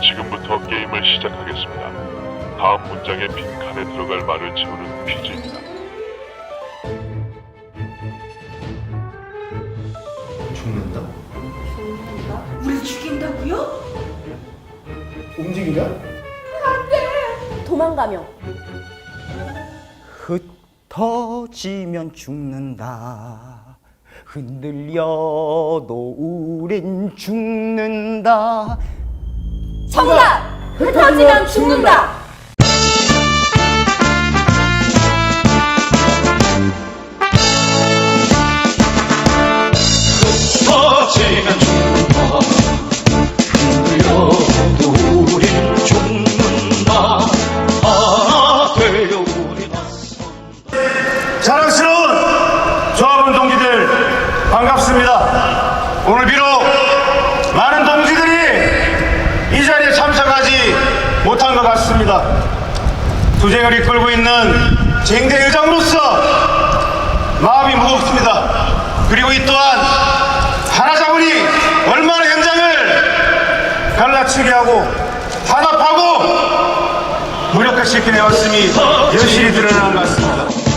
지금부터 게임을 시작하겠습니다. 다음 문장의 빈 칸에 들어갈 말을 채우는 퀴즈입니다. 죽는다? 우리 죽인다고요? 움직이냐? 도망가며 흩어지면 죽는다. 흔들려도 우린 죽는다. 정답! 흩어지면 죽는다! 흔들려도 우린 죽는다 하나 되어 우린 자랑스러운 조합원 동지들 반갑습니다. 오늘 비록 많은 동지들이 이 자리에 참석하지 못한 것 같습니다. 투쟁을 이끌고 있는 쟁대 의장으로서 마음이 무겁습니다. 그리고 이 또한 하나 잡으니 얼마나 현장을 갈라치게 하고 단합하고 무력화시켜 내왔음이 여실히 드러나는 것 같습니다.